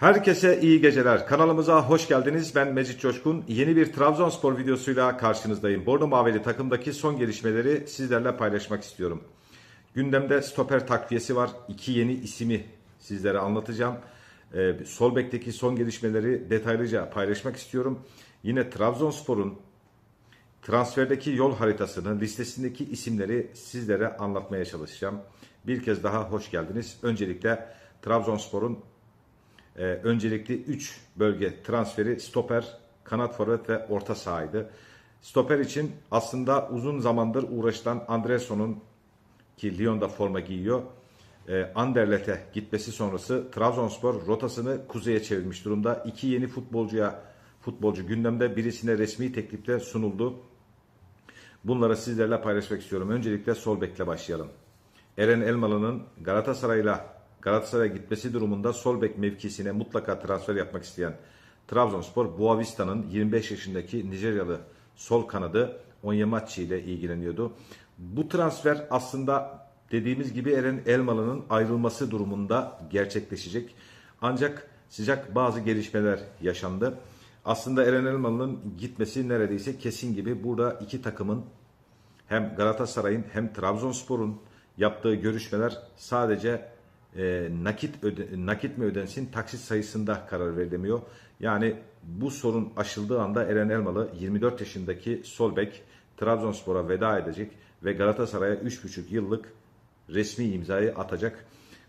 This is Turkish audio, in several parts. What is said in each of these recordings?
Herkese iyi geceler. Kanalımıza hoş geldiniz. Ben Mecit Coşkun. Yeni bir Trabzonspor videosuyla karşınızdayım. Bordo Mavili takımdaki son gelişmeleri sizlerle paylaşmak istiyorum. Gündemde stoper takviyesi var. İki yeni ismi sizlere anlatacağım. Ee, sol bekteki son gelişmeleri detaylıca paylaşmak istiyorum. Yine Trabzonspor'un transferdeki yol haritasını, listesindeki isimleri sizlere anlatmaya çalışacağım. Bir kez daha hoş geldiniz. Öncelikle Trabzonspor'un ee, öncelikli 3 bölge transferi stoper, kanat forvet ve orta sahaydı. Stoper için aslında uzun zamandır uğraşılan Andresson'un ki Lyon'da forma giyiyor. E, Anderlet'e gitmesi sonrası Trabzonspor rotasını kuzeye çevirmiş durumda. İki yeni futbolcuya futbolcu gündemde birisine resmi teklifte sunuldu. Bunları sizlerle paylaşmak istiyorum. Öncelikle sol bekle başlayalım. Eren Elmalı'nın Galatasaray'la Galatasaray'a gitmesi durumunda sol bek mevkisine mutlaka transfer yapmak isteyen Trabzonspor Boavista'nın 25 yaşındaki Nijeryalı sol kanadı Onyemachi ile ilgileniyordu. Bu transfer aslında dediğimiz gibi Eren Elmalı'nın ayrılması durumunda gerçekleşecek. Ancak sıcak bazı gelişmeler yaşandı. Aslında Eren Elmalı'nın gitmesi neredeyse kesin gibi. Burada iki takımın hem Galatasaray'ın hem Trabzonspor'un yaptığı görüşmeler sadece e, nakit öde, nakit mi ödensin taksit sayısında karar verilemiyor. Yani bu sorun aşıldığı anda Eren Elmalı 24 yaşındaki sol bek Trabzonspor'a veda edecek ve Galatasaray'a 3,5 yıllık resmi imzayı atacak.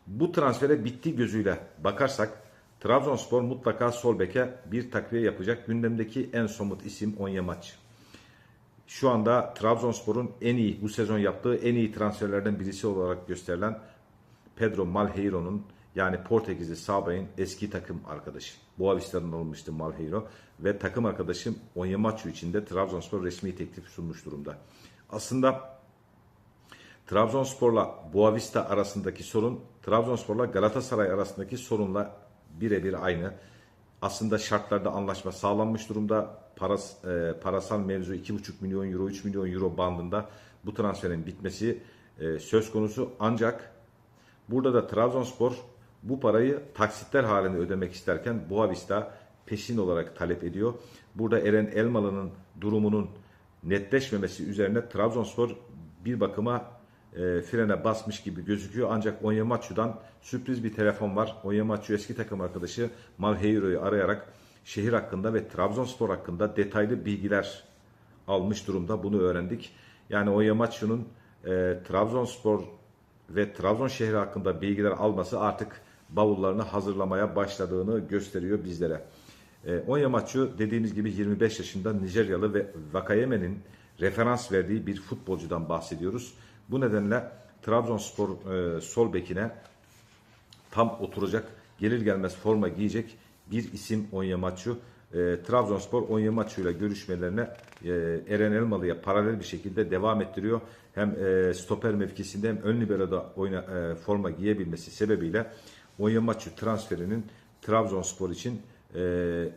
Bu transfere bitti gözüyle bakarsak Trabzonspor mutlaka sol beke bir takviye yapacak. Gündemdeki en somut isim Onyemaç. Şu anda Trabzonspor'un en iyi bu sezon yaptığı en iyi transferlerden birisi olarak gösterilen Pedro Malheiro'nun yani Portekizli Sabay'ın eski takım arkadaşı. Boavista'dan alınmıştı Malheiro ve takım arkadaşım Onyemaçu için de Trabzonspor resmi teklif sunmuş durumda. Aslında Trabzonspor'la Boavista arasındaki sorun Trabzonspor'la Galatasaray arasındaki sorunla birebir aynı. Aslında şartlarda anlaşma sağlanmış durumda. Paras, e, parasal mevzu 2,5 milyon euro, 3 milyon euro bandında bu transferin bitmesi e, söz konusu. Ancak Burada da Trabzonspor bu parayı taksitler halinde ödemek isterken Boavista peşin olarak talep ediyor. Burada Eren Elmalı'nın durumunun netleşmemesi üzerine Trabzonspor bir bakıma e, frene basmış gibi gözüküyor. Ancak Onyemaçu'dan sürpriz bir telefon var. Onyemaçu eski takım arkadaşı Malheiro'yu arayarak şehir hakkında ve Trabzonspor hakkında detaylı bilgiler almış durumda. Bunu öğrendik. Yani Onyemaçu'nun e, Trabzonspor ve Trabzon şehri hakkında bilgiler alması artık bavullarını hazırlamaya başladığını gösteriyor bizlere. E, Onyemaçu dediğimiz gibi 25 yaşında Nijeryalı ve Vakayeme'nin referans verdiği bir futbolcudan bahsediyoruz. Bu nedenle Trabzonspor e, sol bekine tam oturacak, gelir gelmez forma giyecek bir isim Onyemaçu. E, Trabzonspor Onyemaçu ile görüşmelerine e, Eren Elmalı'ya paralel bir şekilde devam ettiriyor. Hem e, stoper mevkisinde hem ön libero'da oyna, e, forma giyebilmesi sebebiyle Onyemaçu transferinin Trabzonspor için e,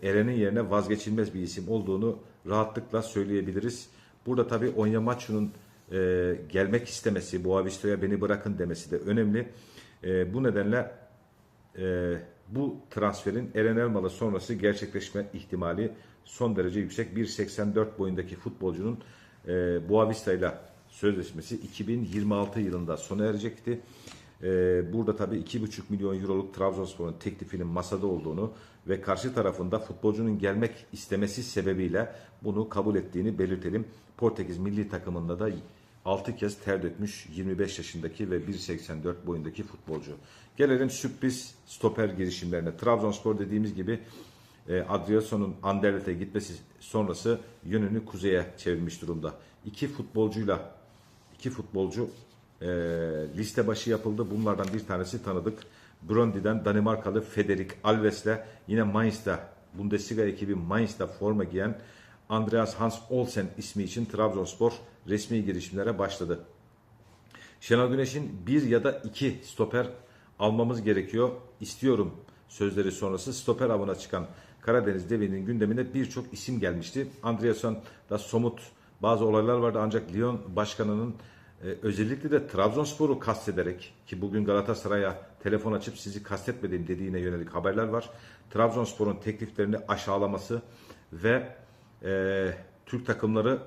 Eren'in yerine vazgeçilmez bir isim olduğunu rahatlıkla söyleyebiliriz. Burada tabii Onyemaçu'nun e, gelmek istemesi, Boavista'ya beni bırakın demesi de önemli. E, bu nedenle e, bu transferin Eren Elmalı sonrası gerçekleşme ihtimali son derece yüksek. 1.84 boyundaki futbolcunun e, Boavista ile sözleşmesi 2026 yılında sona erecekti. E, burada tabii 2,5 milyon euroluk Trabzonspor'un teklifinin masada olduğunu ve karşı tarafında futbolcunun gelmek istemesi sebebiyle bunu kabul ettiğini belirtelim. Portekiz milli takımında da 6 kez ter dökmüş 25 yaşındaki ve 1.84 boyundaki futbolcu. Gelelim sürpriz stoper girişimlerine. Trabzonspor dediğimiz gibi e, Adriasson'un Anderlet'e gitmesi sonrası yönünü kuzeye çevirmiş durumda. İki futbolcuyla iki futbolcu e, liste başı yapıldı. Bunlardan bir tanesi tanıdık. Brøndby'den Danimarkalı Federic Alves'le yine Mainz'da Bundesliga ekibi Mainz'da forma giyen Andreas Hans Olsen ismi için Trabzonspor resmi girişimlere başladı. Şenol Güneş'in bir ya da iki stoper almamız gerekiyor. İstiyorum sözleri sonrası stoper avına çıkan Karadeniz Devi'nin gündemine birçok isim gelmişti. Andreasson da somut bazı olaylar vardı ancak Lyon başkanının özellikle de Trabzonspor'u kastederek ki bugün Galatasaray'a telefon açıp sizi kastetmedim dediğine yönelik haberler var. Trabzonspor'un tekliflerini aşağılaması ve e, Türk takımları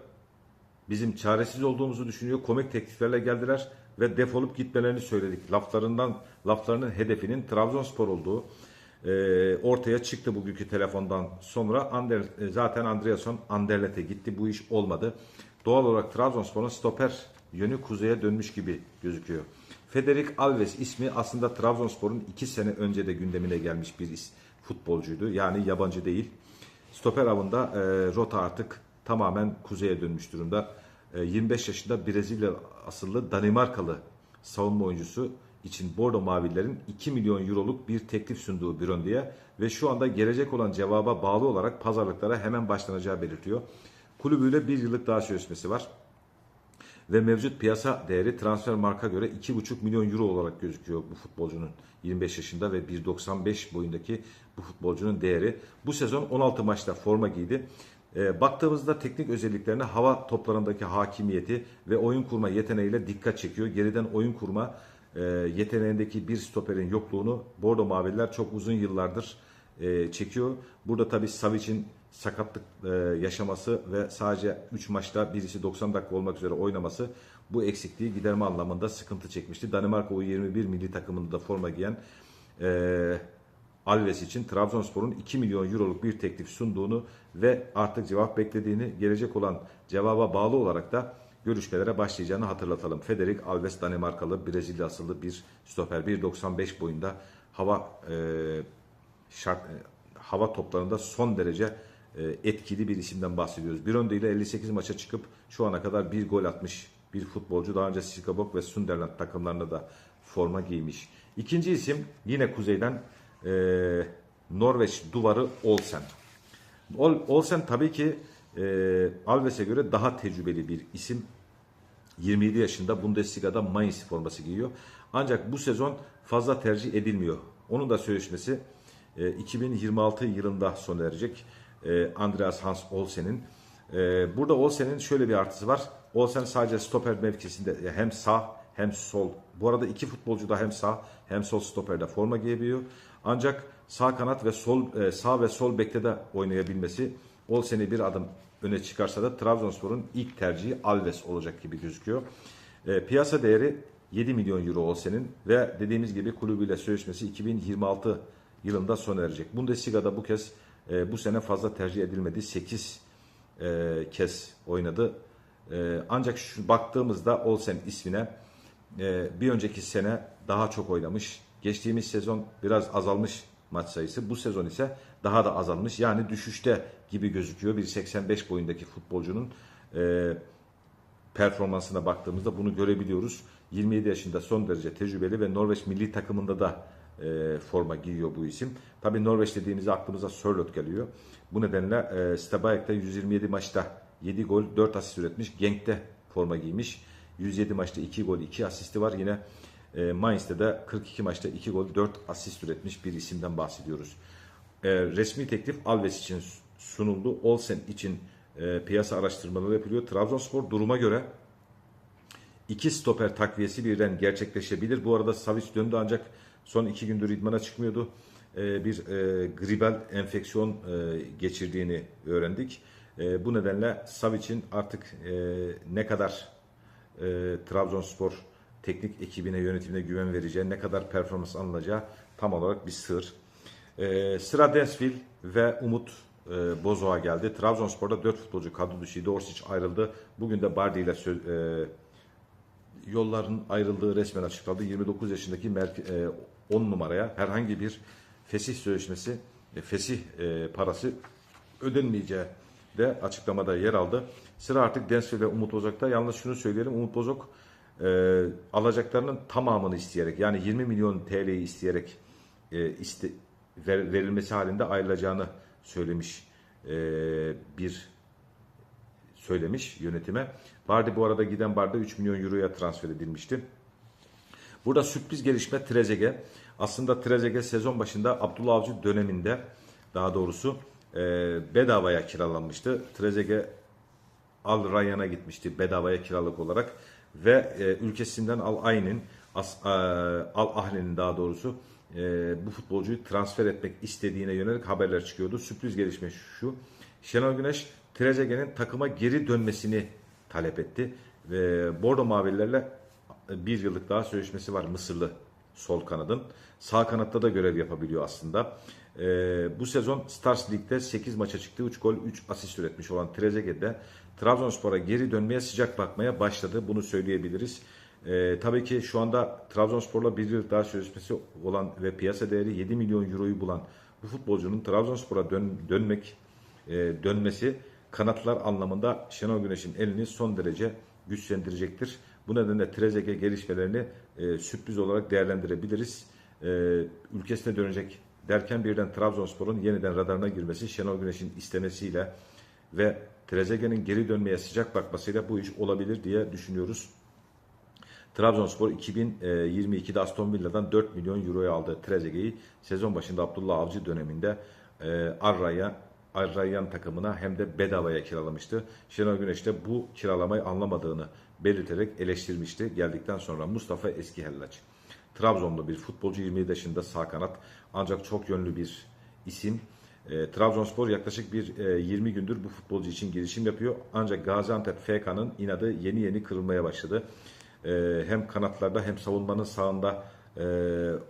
bizim çaresiz olduğumuzu düşünüyor. Komik tekliflerle geldiler ve defolup gitmelerini söyledik. Laflarından laflarının hedefinin Trabzonspor olduğu e, ortaya çıktı bugünkü telefondan sonra. Ander, e, zaten Andreasson Anderlet'e gitti. Bu iş olmadı. Doğal olarak Trabzonspor'un stoper yönü kuzeye dönmüş gibi gözüküyor. Federic Alves ismi aslında Trabzonspor'un iki sene önce de gündemine gelmiş bir futbolcuydu. Yani yabancı değil. Stoper avında e, rota artık tamamen kuzeye dönmüş durumda. E, 25 yaşında Brezilya asıllı Danimarkalı savunma oyuncusu için Bordo Mavilerin 2 milyon euroluk bir teklif sunduğu Brøndby'ye ve şu anda gelecek olan cevaba bağlı olarak pazarlıklara hemen başlanacağı belirtiyor. Kulübüyle bir yıllık daha sözleşmesi var ve mevcut piyasa değeri transfer marka göre 2,5 milyon euro olarak gözüküyor bu futbolcunun 25 yaşında ve 1.95 boyundaki bu futbolcunun değeri. Bu sezon 16 maçta forma giydi. E, baktığımızda teknik özelliklerine hava toplarındaki hakimiyeti ve oyun kurma yeteneğiyle dikkat çekiyor. Geriden oyun kurma e, yeteneğindeki bir stoperin yokluğunu Bordo Mavililer çok uzun yıllardır e, çekiyor. Burada tabii Savic'in sakatlık e, yaşaması ve sadece 3 maçta birisi 90 dakika olmak üzere oynaması bu eksikliği giderme anlamında sıkıntı çekmişti. Danimarka U21 milli takımında da forma giyen e, Alves için Trabzonspor'un 2 milyon euroluk bir teklif sunduğunu ve artık cevap beklediğini gelecek olan cevaba bağlı olarak da görüşmelere başlayacağını hatırlatalım. Federic Alves Danimarkalı Brezilya asıllı bir stoper 1.95 boyunda hava e, şart e, hava toplarında son derece etkili bir isimden bahsediyoruz. Bir önde ile 58 maça çıkıp şu ana kadar bir gol atmış bir futbolcu. Daha önce Sikabok ve Sunderland takımlarında da forma giymiş. İkinci isim yine kuzeyden e, Norveç duvarı Olsen. Ol- Olsen tabii ki e, Alves'e göre daha tecrübeli bir isim. 27 yaşında Bundesliga'da Mainz forması giyiyor. Ancak bu sezon fazla tercih edilmiyor. Onun da sözleşmesi e, 2026 yılında sona erecek. E, Andreas Hans Olsen'in. E, burada Olsen'in şöyle bir artısı var. Olsen sadece stoper mevkisinde hem sağ hem sol. Bu arada iki futbolcu da hem sağ hem sol stoperde forma giyebiliyor. Ancak sağ kanat ve sol e, sağ ve sol bekte de oynayabilmesi Olsen'i bir adım öne çıkarsa da Trabzonspor'un ilk tercihi Alves olacak gibi gözüküyor. Piyasa değeri 7 milyon euro Olsen'in ve dediğimiz gibi kulübüyle sözleşmesi 2026 yılında sona erecek. Bundesliga'da bu kez e, bu sene fazla tercih edilmedi. 8 e, kez oynadı. E, ancak şu baktığımızda Olsen ismine e, bir önceki sene daha çok oynamış. Geçtiğimiz sezon biraz azalmış maç sayısı. Bu sezon ise daha da azalmış. Yani düşüşte gibi gözüküyor. 1.85 boyundaki futbolcunun e, performansına baktığımızda bunu görebiliyoruz. 27 yaşında son derece tecrübeli ve Norveç milli takımında da e, forma giyiyor bu isim. Tabii Norveç dediğimizde aklımıza Sörloth geliyor. Bu nedenle e, Stabæk'te 127 maçta 7 gol 4 asist üretmiş. Genk'te forma giymiş. 107 maçta 2 gol 2 asisti var. Yine e, Mainz'te de 42 maçta 2 gol 4 asist üretmiş bir isimden bahsediyoruz. E, resmi teklif Alves için sunuldu. Olsen için e, piyasa araştırmaları yapılıyor. Trabzonspor duruma göre iki stoper takviyesi birden gerçekleşebilir. Bu arada Savic döndü ancak son iki gündür idmana çıkmıyordu. Ee, bir e, gribel enfeksiyon e, geçirdiğini öğrendik. E, bu nedenle Savic'in artık ne kadar Trabzonspor teknik ekibine, yönetimine güven vereceği, ne kadar performans alınacağı tam olarak bir sır. Sıra Densville ve Umut e, Bozoğa geldi. Trabzonspor'da 4 futbolcu kadro dışıydı. Orsic ayrıldı. Bugün de Bardi ile söz, e, yolların ayrıldığı resmen açıklandı. 29 yaşındaki merke- e, 10 numaraya herhangi bir fesih sözleşmesi, e, fesih e, parası ödenmeyeceği de açıklamada yer aldı. Sıra artık Densville ve Umut Bozok'ta. Yalnız şunu söyleyelim. Umut Bozok e, alacaklarının tamamını isteyerek yani 20 milyon TL'yi isteyerek e, iste, ver- verilmesi halinde ayrılacağını söylemiş e, bir söylemiş yönetime. Bardi bu arada giden Bardi 3 milyon euroya transfer edilmişti. Burada sürpriz gelişme Trezeguet. Aslında Trezeguet sezon başında Abdullah Avcı döneminde daha doğrusu e, bedavaya kiralanmıştı. Trezeguet Al Rayyan'a gitmişti bedavaya kiralık olarak ve e, ülkesinden Al Ayn'in e, Al Ahli'nin daha doğrusu e, bu futbolcuyu transfer etmek istediğine yönelik haberler çıkıyordu. Sürpriz gelişme şu. Şenol Güneş Trezeguet'in takıma geri dönmesini talep etti ve Bordo Mavililerle bir yıllık daha sözleşmesi var Mısırlı sol kanadın. Sağ kanatta da görev yapabiliyor aslında. Ee, bu sezon Stars Lig'de 8 maça çıktı. 3 gol 3 asist üretmiş olan Trezeguet de Trabzonspor'a geri dönmeye sıcak bakmaya başladı. Bunu söyleyebiliriz. Ee, tabii ki şu anda Trabzonspor'la bir yıl daha sözleşmesi olan ve piyasa değeri 7 milyon euroyu bulan bu futbolcunun Trabzonspor'a dön, dönmek e, dönmesi kanatlar anlamında Şenol Güneş'in elini son derece güçlendirecektir. Bu nedenle Trezeguet gelişmelerini e, sürpriz olarak değerlendirebiliriz. E, ülkesine dönecek derken birden Trabzonspor'un yeniden radarına girmesi Şenol Güneş'in istemesiyle ve Trezeguet'in geri dönmeye sıcak bakmasıyla bu iş olabilir diye düşünüyoruz. Trabzonspor 2022'de Aston Villa'dan 4 milyon euroya aldı Trezeguet'i. Sezon başında Abdullah Avcı döneminde e, Arra'ya Arrayan takımına hem de bedavaya kiralamıştı. Şenol Güneş de bu kiralamayı anlamadığını belirterek eleştirmişti. Geldikten sonra Mustafa Eskihellaç. Trabzonlu bir futbolcu 27 yaşında sağ kanat ancak çok yönlü bir isim. E, Trabzonspor yaklaşık bir e, 20 gündür bu futbolcu için girişim yapıyor. Ancak Gaziantep FK'nın inadı yeni yeni kırılmaya başladı. E, hem kanatlarda hem savunmanın sağında e,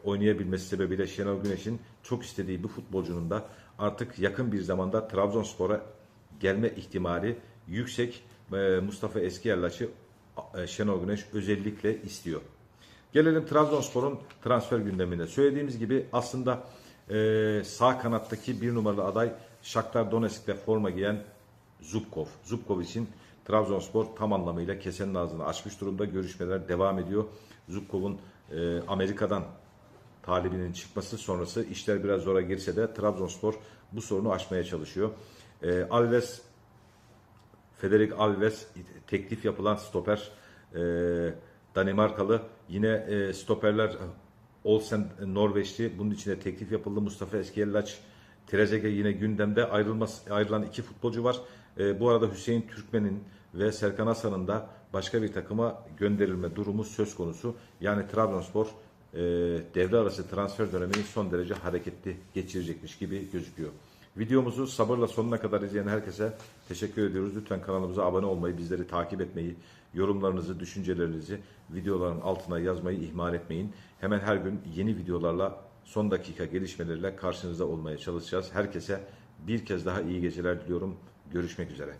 oynayabilmesi sebebiyle Şenol Güneş'in çok istediği bu futbolcunun da artık yakın bir zamanda Trabzonspor'a gelme ihtimali yüksek. E, Mustafa Eskiyerlaç'ı e, Şenol Güneş özellikle istiyor. Gelelim Trabzonspor'un transfer gündemine. Söylediğimiz gibi aslında e, sağ kanattaki bir numaralı aday Shakhtar Donetsk'te forma giyen Zubkov. Zubkov için Trabzonspor tam anlamıyla kesenin ağzını açmış durumda. Görüşmeler devam ediyor. Zubkov'un e, Amerika'dan talibinin çıkması sonrası işler biraz zora girse de Trabzonspor bu sorunu aşmaya çalışıyor. E, Alves Federic Alves teklif yapılan stoper e, Danimarkalı yine e, stoperler Olsen Norveçli bunun içine teklif yapıldı Mustafa Eskiyelaç Trezeguet yine gündemde ayrılmaz, ayrılan iki futbolcu var. E, bu arada Hüseyin Türkmen'in ve Serkan Hasan'ın da başka bir takıma gönderilme durumu söz konusu. Yani Trabzonspor e, devre arası transfer dönemini son derece hareketli geçirecekmiş gibi gözüküyor. Videomuzu sabırla sonuna kadar izleyen herkese teşekkür ediyoruz. Lütfen kanalımıza abone olmayı, bizleri takip etmeyi, yorumlarınızı, düşüncelerinizi videoların altına yazmayı ihmal etmeyin. Hemen her gün yeni videolarla son dakika gelişmelerle karşınızda olmaya çalışacağız. Herkese bir kez daha iyi geceler diliyorum. Görüşmek üzere.